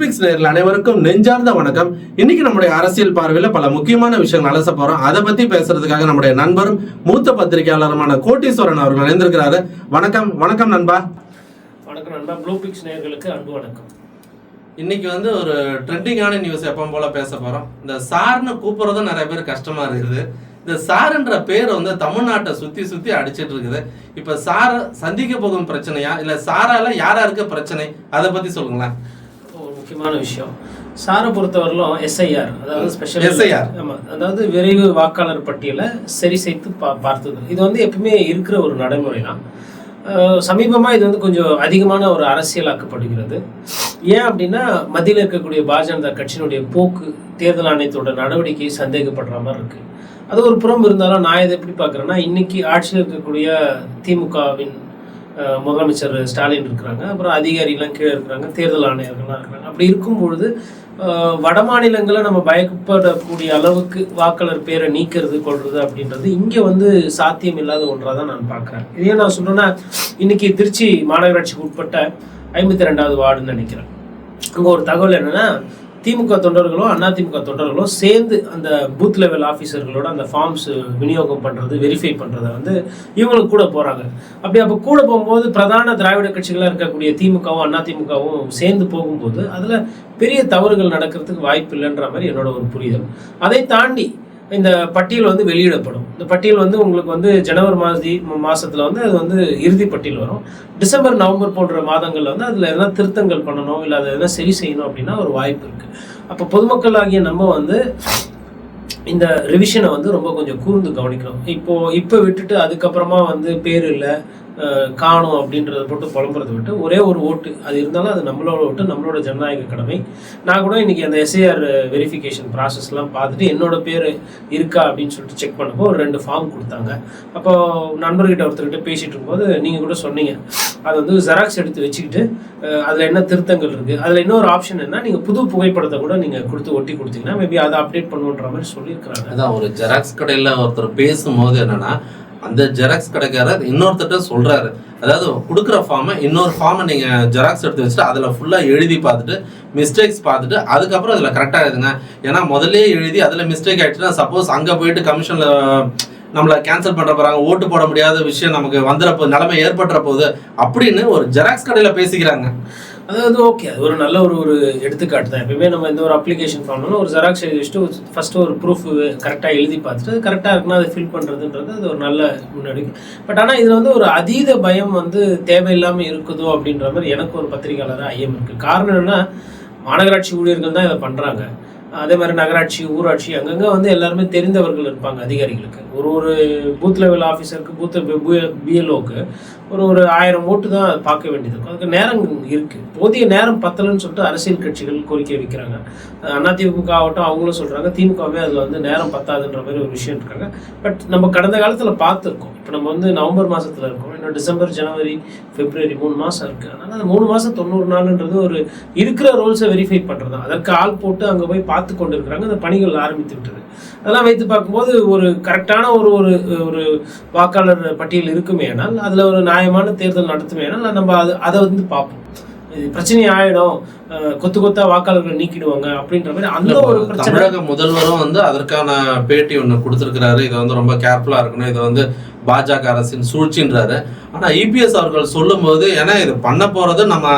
Fix நேரில் அனைவருக்கும் நெஞ்சார்ந்த வணக்கம். இன்னைக்கு நம்முடைய அரசியல் பார்வையில பல முக்கியமான விஷயங்கள் அலச போறோம். அதை பத்தி பேசுறதுக்காக நம்முடைய நண்பரும் மூத்த பத்திரிகையாளருமான கோட்டீஸ்வரன் அவர்கள் இணைந்திருக்கிறாரு. வணக்கம் வணக்கம் நண்பா. வணக்கம் நண்பா. ப்ளூ பிக்ஸ் நேயர்களுக்கு அன்பு வணக்கம். இன்னைக்கு வந்து ஒரு ட்ரெண்டிங்கான நியூஸ் எப்பவும் போல பேச போறோம். இந்த சார்னு கூப்பிடுறதும் நிறைய பேர் கஷ்டமா இருக்குது. இந்த சார்ன்ற பேர் வந்து தமிழ்நாட்டை சுத்தி சுத்தி அடிச்சிட்டு இருக்குது. இப்ப சார சந்திக்க போகும் பிரச்சனையா? இல்ல சாரால யாராருக்கு பிரச்சனை? அதை பத்தி சொல்லுங்களேன். முக்கியமான விஷயம். சாரை பொறுத்தவரையிலும் எஸ்ஐஆர் அதாவது ஸ்பெஷல் SIR. ஆமாம் அதாவது விரைவு வாக்காளர் பட்டியலை சரி செய்து பா பார்த்தது. இது வந்து எப்பவுமே இருக்கிற ஒரு நடைமுறை தான் சமீபமாக இது வந்து கொஞ்சம் அதிகமான ஒரு அரசியலாக்கப்படுகிறது. ஏன் அப்படின்னா மத்தியில் இருக்கக்கூடிய பாரதிய ஜனதா கட்சியினுடைய போக்கு தேர்தல் ஆணையத்தோட நடவடிக்கை சந்தேகப்படுற மாதிரி இருக்கு. அது ஒரு புறம் இருந்தாலும் நான் இதை எப்படி பார்க்குறேன்னா இன்னைக்கு ஆட்சியில் இருக்கக்கூடிய திமுகவின் முதலமைச்சர் ஸ்டாலின் இருக்கிறாங்க. அப்புறம் அதிகாரிகள்லாம் கீழே இருக்கிறாங்க. தேர்தல் ஆணையர்கள்லாம் இருக்கிறாங்க. அப்படி இருக்கும் பொழுது வட மாநிலங்களை நம்ம பயப்படக்கூடிய அளவுக்கு வாக்காளர் பேரை நீக்கிறது கொள்வது அப்படின்றது இங்கே வந்து சாத்தியம் இல்லாத ஒன்றாக தான் நான் பார்க்குறேன். இதே நான் சொன்னேன்னா இன்னைக்கு திருச்சி மாநகராட்சிக்கு உட்பட்ட ஐம்பத்தி ரெண்டாவது வார்டுன்னு நினைக்கிறேன். அங்கே ஒரு தகவல் என்னென்னா திமுக தொண்டர்களும் அதிமுக தொண்டர்களும் சேர்ந்து அந்த பூத் லெவல் ஆஃபீஸர்களோட அந்த ஃபார்ம்ஸ் விநியோகம் பண்ணுறது வெரிஃபை பண்ணுறத வந்து இவங்களுக்கு கூட போகிறாங்க அப்படி அப்போ கூட போகும்போது பிரதான திராவிட கட்சிகளாக இருக்கக்கூடிய திமுகவும் அதிமுகவும் சேர்ந்து போகும்போது அதில் பெரிய தவறுகள் நடக்கிறதுக்கு வாய்ப்பு இல்லைன்ற மாதிரி என்னோட ஒரு புரிதல். அதை தாண்டி இந்த பட்டியல் வந்து வெளியிடப்படும். இந்த பட்டியல் வந்து உங்களுக்கு வந்து ஜனவரி மாதி மாதத்தில் வந்து அது வந்து இறுதி பட்டியல் வரும். டிசம்பர் நவம்பர் போன்ற மாதங்களில் வந்து அதில் எதனா திருத்தங்கள் பண்ணணும் இல்லை அதை எதனா சரி செய்யணும் அப்படின்னா ஒரு வாய்ப்பு இருக்குது அப்போ பொதுமக்கள் ஆகிய நம்ம வந்து இந்த ரிவிஷனை வந்து ரொம்ப கொஞ்சம் கூர்ந்து கவனிக்கணும். இப்போது இப்போ விட்டுட்டு அதுக்கப்புறமா வந்து பேர் இல்லை காணும் அப்படின்றத போட்டு புலம்புறதை விட்டு ஒரே ஒரு ஓட்டு. அது இருந்தாலும் அது நம்மளோட ஓட்டு நம்மளோட ஜனநாயக கடமை. நான் கூட இன்னைக்கு அந்த எஸ்ஏஆர் வெரிஃபிகேஷன் ப்ராசஸ்லாம் பார்த்துட்டு என்னோட பேர் இருக்கா அப்படின்னு சொல்லிட்டு செக் பண்ணப்போ ஒரு ரெண்டு ஃபார்ம் கொடுத்தாங்க. அப்போ நண்பர்கிட்ட ஒருத்தர்கிட்ட பேசிட்டு இருக்கும்போது நீங்கள் கூட சொன்னீங்க. அதை வந்து ஜெராக்ஸ் எடுத்து வச்சுக்கிட்டு அதில் என்ன திருத்தங்கள் இருக்குது அதில் இன்னொரு ஆப்ஷன் என்ன நீங்கள் புது புகைப்படத்தை கூட நீங்கள் கொடுத்து ஒட்டி கொடுத்தீங்கன்னா மேபி அதை அப்டேட் பண்ணுன்ற மாதிரி சொல்லியிருக்கிறாங்க. அதான் ஒரு ஜெராக்ஸ் கடையில் ஒருத்தர் பேசும்போது என்னன்னா அந்த ஜெராக்ஸ் கடைக்காரர் இன்னொருத்தட்ட சொல்கிறாரு அதாவது கொடுக்குற ஃபார்மை இன்னொரு ஃபார்மை நீங்கள் ஜெராக்ஸ் எடுத்து வச்சுட்டு அதில் ஃபுல்லாக எழுதி பார்த்துட்டு மிஸ்டேக்ஸ் பார்த்துட்டு அதுக்கப்புறம் அதில் கரெக்டாக எழுதுங்க. ஏன்னா முதல்லயே எழுதி அதில் மிஸ்டேக் ஆகிடுச்சுன்னா சப்போஸ் அங்கே போயிட்டு கமிஷனில் நம்மளை கேன்சல் பண்ணுற போகிறாங்க ஓட்டு போட முடியாத விஷயம் நமக்கு வந்துடுற போ நிலைமை ஏற்பட்டுற போகுது அப்படின்னு ஒரு ஜெராக்ஸ் கடையில் பேசிக்கிறாங்க. அதாவது ஓகே அது ஒரு நல்ல ஒரு ஒரு எடுத்துக்காட்டு தான். எப்பவுமே நம்ம எந்த ஒரு அப்ளிகேஷன் ஃபார்ம்னாலும் ஒரு ஜெராக்ஸ் எழுதி வச்சுட்டு ஃபர்ஸ்ட் ஒரு ப்ரூஃப் கரெக்டாக எழுதி பார்த்துட்டு அது கரெக்டாக இருக்குன்னா அதை ஃபில் பண்ணுறதுன்றது அது ஒரு நல்ல முன்னாடி பட் ஆனால் இதில் வந்து ஒரு அதீத பயம் வந்து தேவையில்லாமல் இருக்குதோ அப்படின்ற மாதிரி எனக்கு ஒரு பத்திரிகையாளராக ஐயம் இருக்குது காரணம் என்னென்னா மாநகராட்சி ஊழியர்கள் தான் இதை பண்ணுறாங்க அதே மாதிரி நகராட்சி ஊராட்சி அங்கங்கே வந்து எல்லாருமே தெரிந்தவர்கள் இருப்பாங்க அதிகாரிகளுக்கு. ஒரு ஒரு பூத் லெவல் ஆஃபீஸருக்கு பூத் பிஎல்ஓக்கு ஒரு ஒரு ஆயிரம் ஓட்டு தான் பார்க்க வேண்டியது இருக்கும். அதுக்கு நேரம் இருக்குது போதிய நேரம் பத்தலைன்னு சொல்லிட்டு அரசியல் கட்சிகள் கோரிக்கை வைக்கிறாங்க. அதிமுக ஆகட்டும் அவங்களும் சொல்கிறாங்க திமுகவே அதில் வந்து நேரம் பத்தாதுன்ற மாதிரி ஒரு விஷயம் இருக்காங்க. பட் நம்ம கடந்த காலத்தில் பார்த்துருக்கோம். இப்போ நம்ம வந்து நவம்பர் மாதத்தில் இருக்கோம். இன்னும் டிசம்பர் ஜனவரி பிப்ரவரி மூணு மாதம் இருக்குது அதனால் அந்த மூணு மாதம் தொண்ணூறு நாளுன்றது ஒரு இருக்கிற ரோல்ஸை வெரிஃபை பண்ணுறது தான் அதற்கு ஆள் போட்டு அங்கே போய் பார்த்து கொண்டு இருக்கிறாங்க அந்த பணிகள் ஆரம்பித்து விட்டது. அதெல்லாம் வைத்து பார்க்கும்போது ஒரு கரெக்டான ஒரு ஒரு ஒரு வாக்காளர் பட்டியல் இருக்குமே ஆனால் அதில் ஒரு நியாயமான தேர்தல் நடத்துமே ஆனால் நம்ம அது அதை வந்து பார்ப்போம். பிரச்சனை ஆயிடும். கொத்து கொத்தா வாக்காளர்களை நீக்கிடுவாங்க அப்படின்ற மாதிரி அந்த ஒரு தமிழக முதல்வரும் வந்து அதற்கான பேட்டி ஒன்று கொடுத்துருக்கிறாரு. இதை வந்து ரொம்ப கேர்ஃபுல்லா இருக்கணும். இது வந்து பாஜக அரசின் சூழ்ச்சின்றாரு. ஆனா இபிஎஸ் அவர்கள் சொல்லும்போது ஏன்னா இது பண்ண போறது நம்ம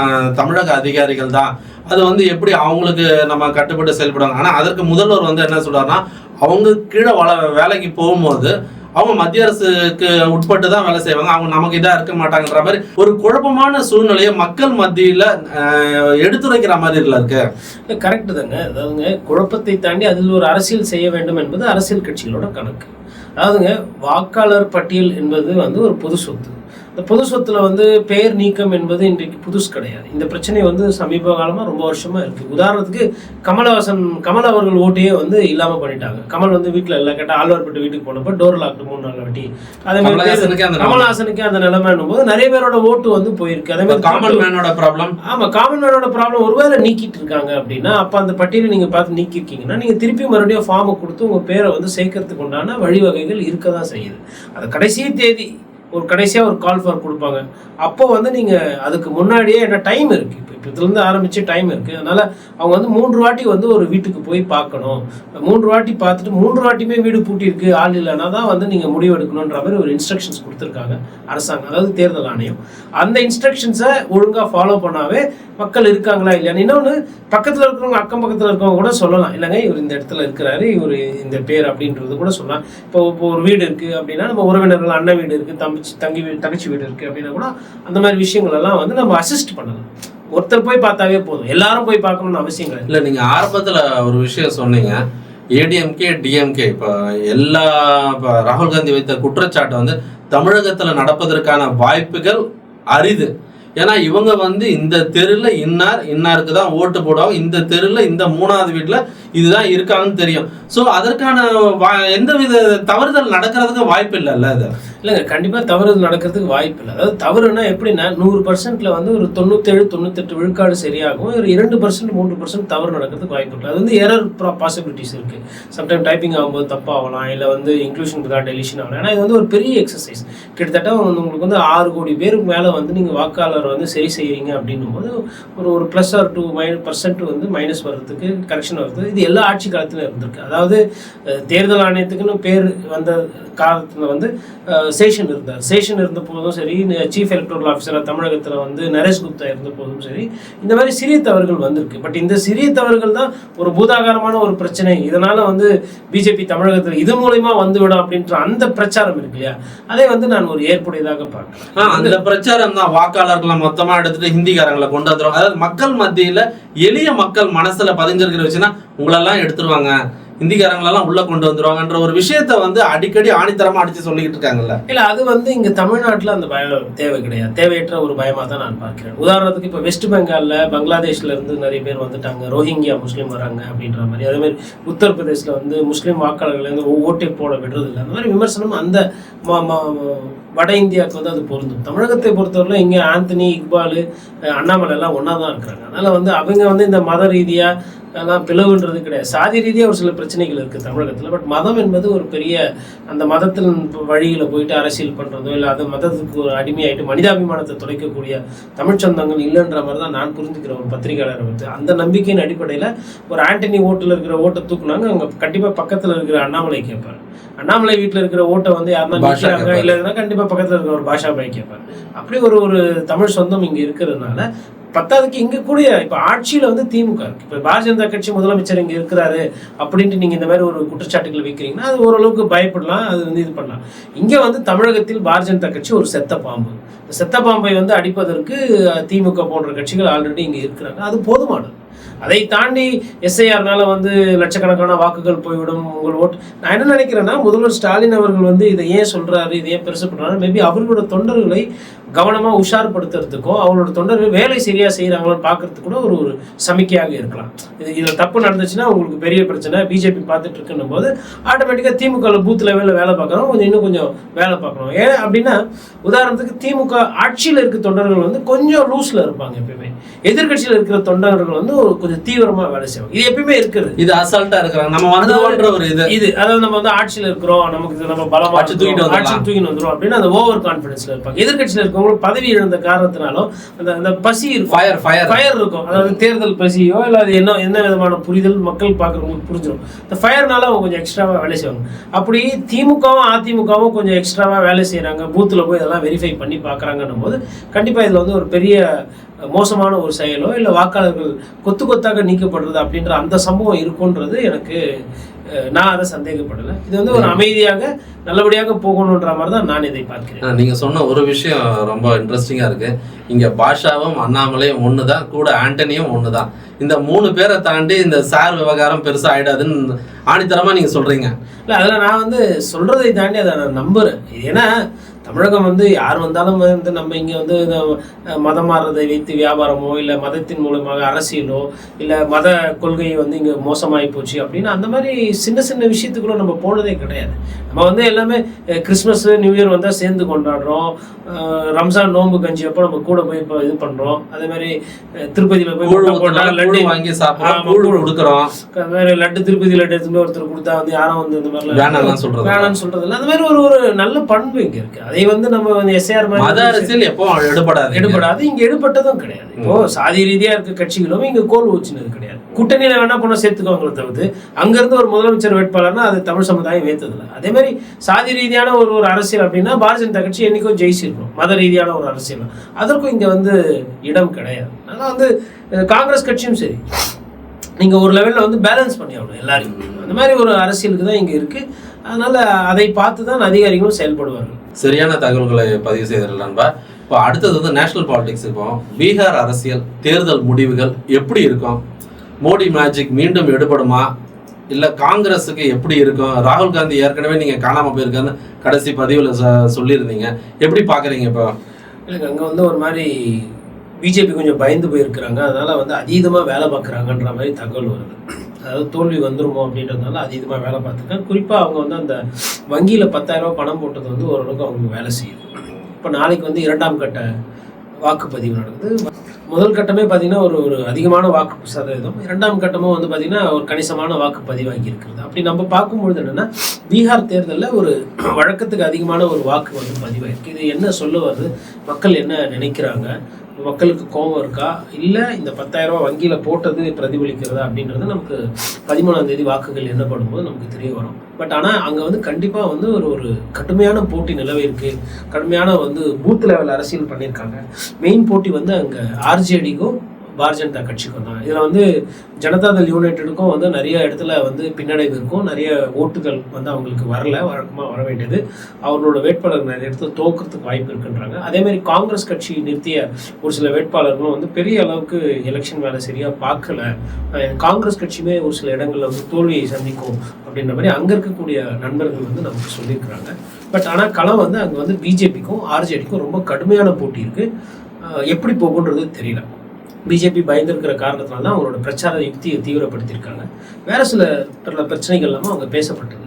தமிழக அதிகாரிகள் தான். அது வந்து எப்படி அவங்களுக்கு நம்ம கட்டுப்பட்டு செயல்படுவாங்க? ஆனா அதற்கு முதல்வர் வந்து என்ன சொல்றாருன்னா அவங்க கீழே வள வேலைக்கு போகும்போது அவங்க மத்திய அரசுக்கு உட்பட்டு தான் வேலை செய்வாங்க. அவங்க நமக்கு இதாக இருக்க மாட்டாங்கன்ற மாதிரி ஒரு குழப்பமான சூழ்நிலையை மக்கள் மத்தியில் எடுத்துரைக்கிற மாதிரி இல்லை இருக்கு கரெக்டு தாங்க. அதாவதுங்க குழப்பத்தை தாண்டி அதில் ஒரு அரசியல் செய்ய வேண்டும் என்பது அரசியல் கட்சிகளோட கணக்கு. அதாவதுங்க வாக்காளர் பட்டியல் என்பது வந்து ஒரு பொது சொத்து. இந்த பொது சொத்துல வந்து பெயர் நீக்கம் என்பது இன்றைக்கு புதுசு கிடையாது. இந்த பிரச்சனை வந்து சமீப காலமா ரொம்ப வருஷமா இருக்கு. உதாரணத்துக்கு கமலஹாசன் கமல் அவர்கள் ஓட்டையே வந்து இல்லாம பண்ணிட்டாங்க. கமல் வந்து வீட்டுல இல்லை கேட்டா ஆழ்வார்பட்டு வீட்டுக்கு போனப்ப டோர் லாக்டு மூணு நாள் வட்டி. அதே மாதிரி கமலஹாசனுக்கே அந்த நிலைமைன்னும் போது நிறைய பேரோட ஓட்டு வந்து போயிருக்கு. அதே மாதிரி காமன் மேனோட ப்ராப்ளம் ஆமா காமன் மேனோட ப்ராப்ளம் ஒருவேளை நீக்கிட்டு இருக்காங்க அப்படின்னா அப்ப அந்த பட்டியலை நீங்க பார்த்து நீக்கிருக்கீங்கன்னா நீங்க திருப்பி மறுபடியும் ஃபார்மை கொடுத்து உங்க பேரை வந்து சேர்க்கறதுக்கு உண்டான வழிவகைகள் இருக்க தான் செய்யுது. அது கடைசி தேதி ஒரு கடைசியாக ஒரு கால் ஃபார் கொடுப்பாங்க. அப்போ வந்து நீங்கள் அதுக்கு முன்னாடியே என்ன டைம் இருக்குது இப்போ இப்போ இதுலேருந்து ஆரம்பித்து டைம் இருக்குது அதனால் அவங்க வந்து மூன்று வாட்டி வந்து ஒரு வீட்டுக்கு போய் பார்க்கணும். மூன்று வாட்டி பார்த்துட்டு மூன்று வாட்டியுமே வீடு பூட்டியிருக்கு. ஆள் இல்லைன்னா தான் வந்து நீங்கள் முடிவு எடுக்கணுன்ற மாதிரி ஒரு இன்ஸ்ட்ரக்ஷன்ஸ் கொடுத்துருக்காங்க அரசாங்கம். அதாவது தேர்தல் ஆணையம். அந்த இன்ஸ்ட்ரக்ஷன்ஸை ஒழுங்காக ஃபாலோ பண்ணாவே மக்கள் இருக்காங்களா இல்லையான்னு இன்னொன்று பக்கத்தில் இருக்கிறவங்க அக்கம் பக்கத்தில் இருக்கிறவங்க கூட சொல்லலாம். இல்லைங்க இவர் இந்த இடத்துல இருக்கிறாரு இவர் இந்த பேர் அப்படின்றது கூட சொல்லலாம். இப்போ இப்போ ஒரு வீடு இருக்குது அப்படின்னா நம்ம உறவினர்கள் அண்ணன் வீடு இருக்குது தம்பிச்சு தங்கி வீடு தங்கச்சி வீடு இருக்குது அப்படின்னா கூட அந்த மாதிரி விஷயங்கள் எல்லாம் வந்து நம்ம அசிஸ்ட் பண்ணலாம். ஒருத்தர் போய் பார்த்தாவே போதும். எல்லாரும் போய் பார்க்கணும்னு அவசியம் கிடையாது. இல்லை நீங்கள் ஆரம்பத்தில் ஒரு விஷயம் சொன்னீங்க. ஏடிஎம்கே டிஎம்கே இப்போ எல்லா இப்போ ராகுல் காந்தி வைத்த குற்றச்சாட்டை வந்து தமிழகத்தில் நடப்பதற்கான வாய்ப்புகள் அரிது. ஏன்னா இவங்க வந்து இந்த தெருல இன்னார் இன்னாருக்கு தான் ஓட்டு போடுவாங்க. இந்த தெருவில் இந்த மூணாவது வீட்டில் இதுதான் இருக்காங்கன்னு தெரியும். ஸோ அதற்கான வா- எந்த வித தவறுதல் நடக்கிறதுக்கு வாய்ப்பு இல்லைல்ல அது. இல்லைங்க கண்டிப்பாக தவறு நடக்கிறதுக்கு வாய்ப்பு இல்லை. அதாவது தவறுனா எப்படின்னா நூறு பர்சன்ட்ல வந்து ஒரு தொண்ணூத்தேழு தொண்ணூத்தெட்டு விழுக்காடு சரியாகும். ஒரு இரண்டு பர்சன்ட் மூன்று பர்சன்ட் தவறு நடக்கிறதுக்கு வாய்ப்பு இல்லை அது வந்து எரர் பாசிபிலிட்டிஸ் இருக்கு. சம்டைம் டைப்பிங் ஆகும்போது தப்பாகலாம் இல்லை வந்து இன்க்ளூஷன் தான் டெலிஷன் ஆகலாம். ஏன்னா இது வந்து ஒரு பெரிய எக்ஸசைஸ் கிட்டத்தட்ட வந்து உங்களுக்கு வந்து ஆறு கோடி பேருக்கு மேலே வந்து நீங்கள் வாக்காளர் வந்து சரி செய்கிறீங்க அப்படின்னும் போது ஒரு ஒரு plus or two minus percent வந்து மைனஸ் வர்றதுக்கு கரெக்ஷன் வருது இது எல்லா ஆட்சி காலத்திலும் இருந்திருக்கு. அதாவது தேர்தல் ஆணையத்துக்குன்னு பேர் வந்த காலத்தில் வந்து சேஷன் இருந்தார். சேஷன் இருந்த போதும் சரி சீஃப் எலக்டோரல் ஆஃபீஸராக தமிழகத்தில் வந்து நரேஷ் குப்தா இருந்த போதும் சரி இந்த மாதிரி சிறிய தவறுகள் வந்திருக்கு. பட் இந்த சிறிய தவறுகள் தான் ஒரு பூதாகாரமான ஒரு பிரச்சனை. இதனால் வந்து பிஜேபி தமிழகத்தில் இது மூலயமா வந்துவிடும் அப்படின்ற அந்த பிரச்சாரம் இருக்கு இல்லையா? அதை வந்து நான் ஒரு ஏற்புடையதாக பார்க்கிறேன். ஆ, அந்த பிரச்சாரம் தான் வாக்காளர்களை மொத்தமாக எடுத்துட்டு ஹிந்திக்காரங்களை கொண்டு வந்துரும். அதாவது மக்கள் மத்தியில் எளிய மக்கள் மனசில் பதிஞ்சிருக்கிற வச்சுன்னா உங்களெல்லாம் எடுத்துருவாங்க. ஹிந்திக்காரங்களெல்லாம் உள்ள கொண்டு வந்துருவாங்கன்ற ஒரு விஷயத்த வந்து அடிக்கடி ஆணித்தரமா அடிச்சு சொல்லிக்கிட்டு இருக்காங்கல்ல. இல்ல அது வந்து இங்க தமிழ்நாட்டுல அந்த பயம் தேவை கிடையாது. தேவையற்ற ஒரு பயமா தான் நான் பார்க்கிறேன். உதாரணத்துக்கு இப்ப வெஸ்ட் பெங்கால்ல பங்களாதேஷ்ல இருந்து நிறைய பேர் வந்துட்டாங்க. ரோஹிங்கியா முஸ்லீம் வராங்க அப்படின்ற மாதிரி. அதே மாதிரி உத்தரப்பிரதேஷ்ல வந்து முஸ்லீம் வாக்காளர்கள் வந்து ஓட்டை போட விடுறது இல்லை. அந்த மாதிரி விமர்சனம் அந்த வட இந்தியாவுக்கு வந்து அது பொருந்தும். தமிழகத்தை பொறுத்தவரையிலும் இங்கே ஆந்தனி இக்பாலு அண்ணாமலை எல்லாம் ஒன்றா தான் இருக்கிறாங்க. அதனால வந்து அவங்க வந்து இந்த மத ரீதியாக எல்லாம் பிளவுன்றது கிடையாது. சாதி ரீதியாக ஒரு சில பிரச்சனைகள் இருக்குது தமிழகத்தில். பட் மதம் என்பது ஒரு பெரிய அந்த மதத்தின் வழியில் போயிட்டு அரசியல் பண்ணுறதோ இல்லை அது மதத்துக்கு ஒரு அடிமையாயிட்டு மனிதாபிமானத்தை துடைக்கக்கூடிய தமிழ்ச் சொந்தங்கள் இல்லைன்ற மாதிரி தான் நான் புரிஞ்சுக்கிற ஒரு பத்திரிகையாளரை வந்து அந்த நம்பிக்கையின் அடிப்படையில் ஒரு ஆண்டனி ஓட்டில் இருக்கிற ஓட்டை தூக்குனாங்க அவங்க கண்டிப்பாக பக்கத்தில் இருக்கிற அண்ணாமலை கேட்பார் அண்ணாமலை வீட்டில் இருக்கிற ஓட்டை வந்து யாருன்னா நிற்கிறாங்க. இல்லைன்னா கண்டிப்பாக பக்கத்தில் இருக்கிற ஒரு பாஷா பாய் கேட்பார் அப்படி ஒரு ஒரு தமிழ் சொந்தம் இங்கே இருக்கிறதுனால பத்தாவதுக்கு இங்க கூட இப்ப ஆட்சியில வந்து திமுக இருக்கு. இப்ப பாரதிய ஜனதா கட்சி முதலமைச்சர் இங்க இருக்கிறாரு அப்படின்ட்டு நீங்க இந்த மாதிரி ஒரு குற்றச்சாட்டுகள் வைக்கிறீங்கன்னா அது ஓரளவுக்கு பயப்படலாம் அது வந்து இது பண்ணலாம். இங்க வந்து தமிழகத்தில் பாரதிய ஜனதா கட்சி ஒரு செத்த பாம்பு. இந்த செத்த பாம்பை வந்து அடிப்பதற்கு திமுக போன்ற கட்சிகள் ஆல்ரெடி இங்க இருக்கிறாங்க. அது போதுமானது. அதை தாண்டி எஸ்ஐஆர்னால வந்து லட்சக்கணக்கான வாக்குகள் போய்விடும் உங்கள் ஓட்டு. நான் என்ன நினைக்கிறேன்னா முதல்வர் ஸ்டாலின் அவர்கள் வந்து இதை ஏன் சொல்றாரு இதை ஏன் பெருசு பண்றாரு மேபி அவர்களோட தொண்டர்களை கவனமா உஷார்படுத்துறதுக்கும் அவங்களோட தொண்டர்கள் வேலை சரியா செய்யறாங்களான்னு பார்க்கறதுக்கு கூட ஒரு ஒரு சமிக்கையாக இருக்கலாம். இது இதில் தப்பு நடந்துச்சுன்னா உங்களுக்கு பெரிய பிரச்சனை. பிஜேபி பார்த்துட்டு இருக்குன்னும் போது ஆட்டோமேட்டிக்காக திமுக பூத் லெவலில் வேலை பார்க்கணும் கொஞ்சம் இன்னும் கொஞ்சம் வேலை பார்க்கணும். ஏன் அப்படின்னா உதாரணத்துக்கு திமுக ஆட்சியில் இருக்க தொண்டர்கள் வந்து கொஞ்சம் லூஸ்ல இருப்பாங்க எப்பயுமே. எதிர்க்கட்சியில் இருக்கிற தொண்டர்கள் வந்து ஒரு கொஞ்சம் தீவிரமா வேலை செய்வாங்க. இது எப்பயுமே இருக்கிறது. இது அசால்ட்டா இருக்கிறாங்க. நம்ம வந்துருவோன்ற ஒரு இது. இது அதாவது நம்ம வந்து ஆட்சியில் இருக்கிறோம் நமக்கு நம்ம பலமா ஆட்சி தூக்கிட்டு ஆட்சி. தூக்கிட்டு வந்துரும் அப்படின்னு அந்த ஓவர் கான்ஃபிடன்ஸ்ல இருப்பாங்க. எதிர்க்கட்சியில் இருக்கவங்க பதவி இழந்த காரணத்தினாலும் அந்த அந்த பசி இருக்கும். ஃபயர் ஃபயர் ஃபயர் இருக்கும். அதாவது தேர்தல் பசியோ இல்லை அது என்ன என்ன விதமான புரிதல் மக்கள் பார்க்குறவங்களுக்கு புரிஞ்சிடும் இந்த ஃபயர்னால அவங்க கொஞ்சம் எக்ஸ்ட்ராவாக வேலை செய்வாங்க. அப்படி திமுகவும் அதிமுகவும் கொஞ்சம் எக்ஸ்ட்ராவாக வேலை செய்கிறாங்க பூத்தில் போய் இதெல்லாம் வெரிஃபை பண்ணி பார்க்குறாங்கன்னும் போது கண்டிப்பாக இதில் வந்து ஒரு பெரிய மோசமான ஒரு செயலோ இல்லை வாக்காளர்கள் கொத்து கொத்தாக நீக்கப்படுறது அப்படின்ற அந்த சம்பவம் இருக்குன்றது எனக்கு நான் அதை சந்தேகப்படலை. இது வந்து ஒரு அமைதியாக நல்லபடியாக போகணுன்ற மாதிரி தான் நான் இதை பார்க்கிறேன். ஆ, நீங்க சொன்ன ஒரு விஷயம் ரொம்ப இன்ட்ரெஸ்டிங்கா இருக்கு. இங்க பாஷாவும் அண்ணாமலையும் ஒண்ணுதான் கூட ஆண்டனியும் ஒண்ணுதான். இந்த மூணு பேரை தாண்டி இந்த சார் விவகாரம் பெருசா ஆயிடாதுன்னு ஆணித்தரமா நீங்க சொல்றீங்க. இல்லை அதில் நான் வந்து சொல்கிறதை தாண்டி அதை நான் நம்புகிறேன் ஏன்னா தமிழகம் வந்து யார் வந்தாலும் வந்து நம்ம இங்கே வந்து இந்த மதம் மாறுறதை வைத்து வியாபாரமோ இல்லை மதத்தின் மூலமாக அரசியலோ இல்லை மத கொள்கை வந்து இங்கே மோசமாகி போச்சு அப்படின்னு அந்த மாதிரி சின்ன சின்ன விஷயத்துக்குள்ள நம்ம போனதே கிடையாது. நம்ம வந்து எல்லாமே கிறிஸ்மஸ் நியூ இயர் வந்தால் சேர்ந்து கொண்டாடுறோம். ரம்ஜான் நோன்பு கஞ்சி அப்போ நம்ம கூட போய் இப்போ இது பண்ணுறோம் அதே மாதிரி திருப்பதியில் போய் கூழ் முட்டை போட்டா ஊத்துனா லட்டு வாங்கி சாப்பிடுறோம். கொடுக்குறோம். க- வேற லட்டு திருப்பதி லட்டு எடுத்துட்டு ஒருத்தர் கொடுத்தா வந்து யாரும் வந்து இந்த மாதிரிலாம் வேணாம்லாம் சொல்றது வேணாம்னு சொல்றது இல்ல அந்த மாதிரி ஒரு ஒரு நல்ல பண்பு இங்க இருக்கு. அதை வந்து நம்ம வந்து எஸ்ஆர் மத அரசியல் எப்போ எடுபடாது எடுபடாது. இங்க எடுபட்டதும் கிடையாது. இப்போ சாதி ரீதியா இருக்க கட்சிகளும் இங்க கோல் ஊச்சினது கிடையாது. கூட்டணியில வேணா போனா சேர்த்துக்குவாங்களே தவிர்த்து அங்க இருந்து ஒரு முதலமைச்சர் வேட்பாளர்னா அது தமிழ் சமுதாயம் ஏத்ததில்ல. அதே மாதிரி சாதி ரீதியான ஒரு ஒரு அரசியல் அப்படின்னா பாரதிய ஜனதா கட்சி என்னைக்கும் ஜெயிச்சிருக்கணும் மத ரீதியான ஒரு அரசியல். அதற்கும் இங்க வந்து இடம் கிடையாது. அதனால வந்து காங்கிரஸ் கட்சியும் சரி. நீங்க ஒரு லெவல்ல வந்து பேலன்ஸ் பண்ணி ஆகணும் எல்லாரையும். அந்த மாதிரி ஒரு அரசியலுக்கு தான் இங்க இருக்கு. அதனால அதை பார்த்து தான் அதிகாரிகளும் செயல்படுவார்கள். சரியான தகவல்களை பதிவு செய்திடலாம்பா இப்போ அடுத்தது வந்து நேஷனல் பாலிடிக்ஸ் இப்போ. பீகார் அரசியல் தேர்தல் முடிவுகள் எப்படி இருக்கும்? மோடி மேஜிக் மீண்டும் எடுபடுமா? இல்ல காங்கிரஸுக்கு எப்படி இருக்கும்? ராகுல் காந்தி ஏற்கனவே நீங்க காணாம போயிருக்கான்னு கடைசி பதிவுல ச- சொல்லியிருந்தீங்க. எப்படி பாக்குறீங்க இப்போ? இல்லைங்க அங்கே வந்து ஒரு மாதிரி பிஜேபி கொஞ்சம் பயந்து போயிருக்கிறாங்க. அதனால வந்து அதீதமாக வேலை பார்க்குறாங்கன்ற மாதிரி தகவல் வருது. அதாவது தோல்வி வந்துருமோ அப்படின்றதுனால அதிகமாக வேலை பார்த்துருக்கேன் குறிப்பாக அவங்க வந்து அந்த வங்கியில் பத்தாயிரரூபா பணம் போட்டது வந்து ஓரளவுக்கு அவங்க வேலை செய்யுது இப்போ நாளைக்கு வந்து இரண்டாம் கட்ட வாக்குப்பதிவு நடக்குது. முதல் கட்டமே பார்த்தீங்கன்னா ஒரு ஒரு அதிகமான வாக்கு சதவீதம். இரண்டாம் கட்டமும் வந்து பார்த்தீங்கன்னா ஒரு கணிசமான வாக்குப்பதிவாகி இருக்கிறது அப்படி நம்ம பார்க்கும்பொழுது என்னென்னா பீகார் தேர்தலில் ஒரு வழக்கத்துக்கு அதிகமான ஒரு வாக்கு வந்து பதிவாயிருக்கு. இது என்ன சொல்ல வருது? மக்கள் என்ன நினைக்கிறாங்க? மக்களுக்கு கோபம் இருக்கா? இல்லை இந்த பத்தாயிரம் வங்கியில் போட்டது பிரதிபலிக்கிறதா அப்படின்றது நமக்கு பதிமூணாம் தேதி வாக்குகள் எண்ணப்படும் போது நமக்கு தெரிய வரும். பட் ஆனால் அங்கே வந்து கண்டிப்பாக வந்து ஒரு ஒரு கடுமையான போட்டி நிலவை இருக்கு. கடுமையான வந்து பூத் லெவல் அரசியல் பண்ணியிருக்காங்க. மெயின் போட்டி வந்து அங்கே ஆர்ஜேடிக்கும் பாரதிய ஜனதா கட்சிக்கும் தான். இதில் வந்து ஜனதாதள் யுனைடெடுக்கும் வந்து நிறைய இடத்துல வந்து பின்னடைவு இருக்கும். நிறைய ஓட்டுகள் வந்து அவங்களுக்கு வரல. வழக்கமாக வர வேண்டியது. அவர்களோட வேட்பாளர் நிறைய இடத்துல தோக்கிறதுக்கு வாய்ப்பு இருக்குன்றாங்க. அதேமாதிரி காங்கிரஸ் கட்சி நிறுத்திய ஒரு சில வேட்பாளர்களும் வந்து பெரிய அளவுக்கு எலெக்ஷன் வேலை சரியாக பார்க்கல. காங்கிரஸ் கட்சியுமே ஒரு சில இடங்களில் வந்து தோல்வியை சந்திக்கும் அப்படின்ற மாதிரி அங்கே இருக்கக்கூடிய நண்பர்கள் வந்து நமக்கு சொல்லியிருக்கிறாங்க. பட் ஆனால் களம் வந்து அங்கே வந்து பிஜேபிக்கும் ஆர்ஜேடிக்கும் ரொம்ப கடுமையான போட்டி இருக்குது எப்படி போகுன்றது தெரியல. பிஜேபி பயந்துருக்கிற காரணத்தினால தான் அவங்களோட பிரச்சார யுக்தியை தீவிரப்படுத்தியிருக்காங்க. வேற சில பல பிரச்சனைகள் இல்லாமல் அவங்க பேசப்பட்டது.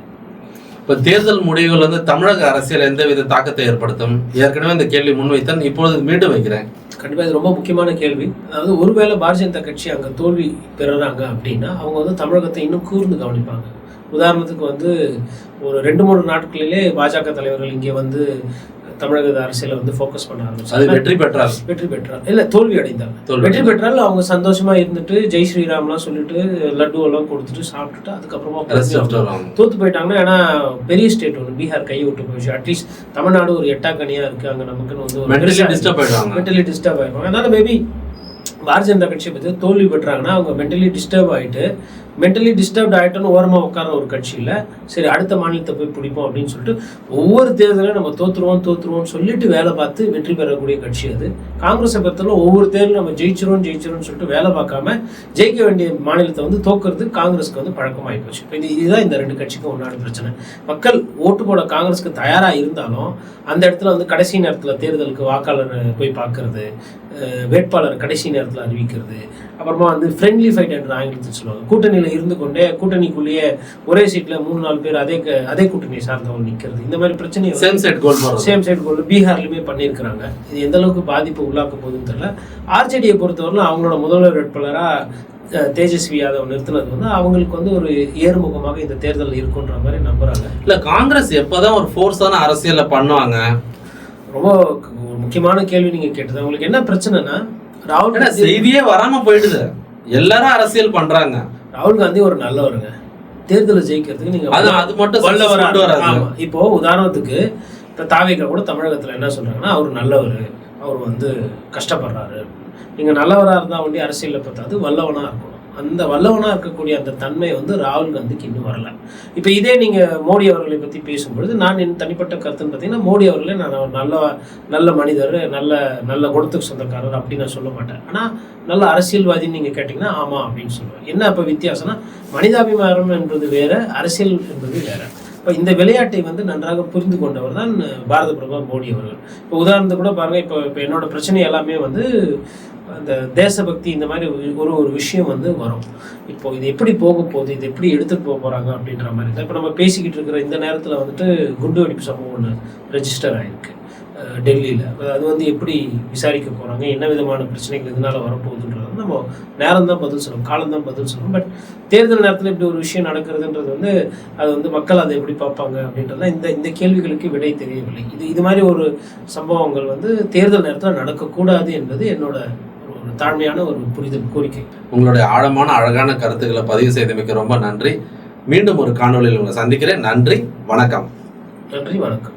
இப்போ தேர்தல் முடிவுகள் வந்து தமிழக அரசியல் எந்தவித தாக்கத்தை ஏற்படுத்தும்? ஏற்கனவே இந்த கேள்வி முன்வைத்தேன் இப்பொழுது மீண்டும் வைக்கிறேன். கண்டிப்பாக இது ரொம்ப முக்கியமான கேள்வி. அதாவது ஒருவேளை பாரதிய ஜனதா கட்சி அங்கே தோல்வி பெறுறாங்க அப்படின்னா அவங்க வந்து தமிழகத்தை இன்னும் கூர்ந்து கவனிப்பாங்க. உதாரணத்துக்கு வந்து ஒரு ரெண்டு மூணு நாட்களிலே பாஜக தலைவர்கள் இங்கே வந்து தமிழக அரசியலை வந்து ஃபோக்கஸ் பண்ண அது ஆரம்பிச்சாங்க வெற்றி பெற்றால்? வெற்றி பெற்றார் இல்ல தோல்வி அடைந்தாங்க. வெற்றி பெற்றால் அவங்க சந்தோஷமா இருந்துட்டு ஜெய் ஸ்ரீராம்லாம் சொல்லிட்டு லட்டு எல்லாம் கொடுத்துட்டு சாப்பிட்டுட்டு அதுக்கப்புறமா. தோத்து போயிட்டாங்கன்னா ஏன்னா பெரிய ஸ்டேட் ஒன்று பீகார் கையை விட்டு போயிடுச்சு அட்லீஸ்ட் தமிழ்நாடு ஒரு எட்டாக்கனியா இருக்கு அங்க நமக்குன்னு வந்து டிஸ்டர்ப் ஆயிடுவாங்க. மென்டலி டிஸ்டர்ப் ஆயிருப்பாங்க அதனால மேபி பாரதிய ஜனதா கட்சியை பற்றி தோல்வி பெற்றாங்கன்னா அவங்க மென்டலி டிஸ்டர்ப் ஆயிட்டு மென்டலி டிஸ்டர்ப்ட் ஆகிட்டோன்னு ஓரமாக உட்கார ஒரு கட்சியில் சரி அடுத்த மாநிலத்தை போய் பிடிப்போம் அப்படின்னு சொல்லிட்டு ஒவ்வொரு தேர்தலையும் நம்ம தோற்றுருவோம் தோற்றுருவோம்னு சொல்லிட்டு வேலை பார்த்து வெற்றி பெறக்கூடிய கட்சி அது. காங்கிரஸை பொறுத்தவரை ஒவ்வொரு தேர்தலும் நம்ம ஜெயிச்சிரும் ஜெயிச்சிரும்னு சொல்லிட்டு வேலை பார்க்காம ஜெயிக்க வேண்டிய மாநிலத்தை வந்து தோக்குறது காங்கிரஸ்க்கு வந்து பழக்கமாகி போச்சு. இது இதுதான் இந்த ரெண்டு கட்சிக்கும் ஒன்றான பிரச்சனை. மக்கள் ஓட்டு போட காங்கிரஸ்க்கு தயாராக இருந்தாலும் அந்த இடத்துல வந்து கடைசி நேரத்தில் தேர்தலுக்கு வாக்காளர் போய் பார்க்கறது வேட்பாளர் கடைசி நேரத்தில் அறிவிக்கிறது அப்புறமா வந்து ஃப்ரெண்ட்லி ஃபைட் என்ற ஆங்கிலத்தில் சொல்லுவாங்க. கூட்டணியில் இருந்து கொண்டே கூட்டணிக்குள்ளேயே ஒரே சீட்டில் மூணு நாலு பேர் அதே அதே கூட்டணியை சார்ந்தவங்க நிற்கிறது இந்த மாதிரி பிரச்சனை same set goal same side goal பீகார்லையுமே பண்ணியிருக்கிறாங்க. இது எந்த அளவுக்கு பாதிப்பு உள்ளாக்க போகுதுன்னு தெரியல. ஆர்ஜேடியை பொறுத்தவரையிலும் அவங்களோட முதல்வர் வேட்பாளராக தேஜஸ்வி யாதவ் நிறுத்தினது வந்து அவங்களுக்கு வந்து ஒரு ஏறுமுகமாக இந்த தேர்தல் இருக்குன்ற மாதிரி நம்புறாங்க. இல்ல காங்கிரஸ் எப்பதான் ஒரு ஃபோர்ஸான அரசியல்ல பண்ணுவாங்க? ரொம்ப முக்கியமான கேள்வி நீங்க கேட்டது. உங்களுக்கு என்ன பிரச்சனைனா ராகுல் செய்தியே வராம போயிடுது. எல்லாரும் அரசியல் பண்றாங்க. ராகுல் காந்தி ஒரு நல்லவருங்க. தேர்தலை ஜெயிக்கிறதுக்கு நீங்க அது அது மட்டும் வல்லவரா கொண்டு வராது ஆமா. இப்போ உதாரணத்துக்கு இப்போ தாவேக்கா கூட தமிழகத்துல என்ன சொல்றாங்கன்னா அவர் நல்லவர். அவர் வந்து கஷ்டப்படுறாரு. நீங்க நல்லவரா இருந்தா ஒண்டி அரசியல்ல பார்த்தாது வல்லவனா இருக்கணும். அந்த வல்லவனாக இருக்கக்கூடிய அந்த தன்மை வந்து ராகுல் காந்திக்கு இன்னும் வரல. இப்போ இதே நீங்கள் மோடி அவர்களை பற்றி பேசும்பொழுது நான் என் தனிப்பட்ட கருத்துன்னு பார்த்தீங்கன்னா மோடி அவர்களே நான் நல்ல நல்ல மனிதர் நல்ல நல்ல குணத்துக்கு சொந்தக்காரர் அப்படின்னு நான் சொல்ல மாட்டேன். ஆனால் நல்ல அரசியல்வாதின்னு நீங்கள் கேட்டிங்கன்னா ஆமாம் அப்படின்னு சொல்லுவேன். என்ன அப்போ வித்தியாசம்னா மனிதாபிமானம் என்பது வேறு அரசியல் என்பது வேறு. இப்போ இந்த விளையாட்டை வந்து நன்றாக புரிந்து கொண்டவர் தான் பாரத பிரதமர் மோடி அவர்கள். இப்போ உதாரணத்துக்கு கூட பாருங்க இப்போ இப்போ என்னோட பிரச்சனை எல்லாமே வந்து அந்த தேசபக்தி இந்த மாதிரி ஒரு- ஒரு ஒரு விஷயம் வந்து வரும். இப்போ இது எப்படி போக போகுது இது எப்படி எடுத்துகிட்டு போக போகிறாங்க அப்படின்ற மாதிரி. தான் இப்போ நம்ம பேசிக்கிட்டு இருக்கிற இந்த நேரத்தில் வந்துட்டு குண்டு வெடிப்பு சம்பவம் ஒன்று ரெஜிஸ்டர் ஆகிருக்கு டெல்லியில். அது வந்து எப்படி விசாரிக்க போகிறாங்க என்ன விதமான பிரச்சனைகள் இதனால வரப்போகுதுன்றது நம்ம நேரம் தான் பதில் சொல்லணும் காலம் தான் பதில் சொல்லணும். பட் தேர்தல் நேரத்தில் இப்படி ஒரு விஷயம் நடக்கிறதுன்றது வந்து அது வந்து மக்கள் அதை எப்படி பார்ப்பாங்க அப்படின்றதுலாம் இந்த இந்த கேள்விகளுக்கு விடை தெரியவில்லை. இது இது மாதிரி ஒரு சம்பவங்கள் வந்து தேர்தல் நேரத்தில் நடக்கக்கூடாது என்பது என்னோட ஒரு தாழ்மையான ஒரு புரிதல் கோரிக்கை. உங்களுடைய ஆழமான அழகான கருத்துக்களை பதிவு செய்தமைக்கு ரொம்ப நன்றி. மீண்டும் ஒரு காணொளியில் உங்களை சந்திக்கிறேன். நன்றி வணக்கம். நன்றி வணக்கம்.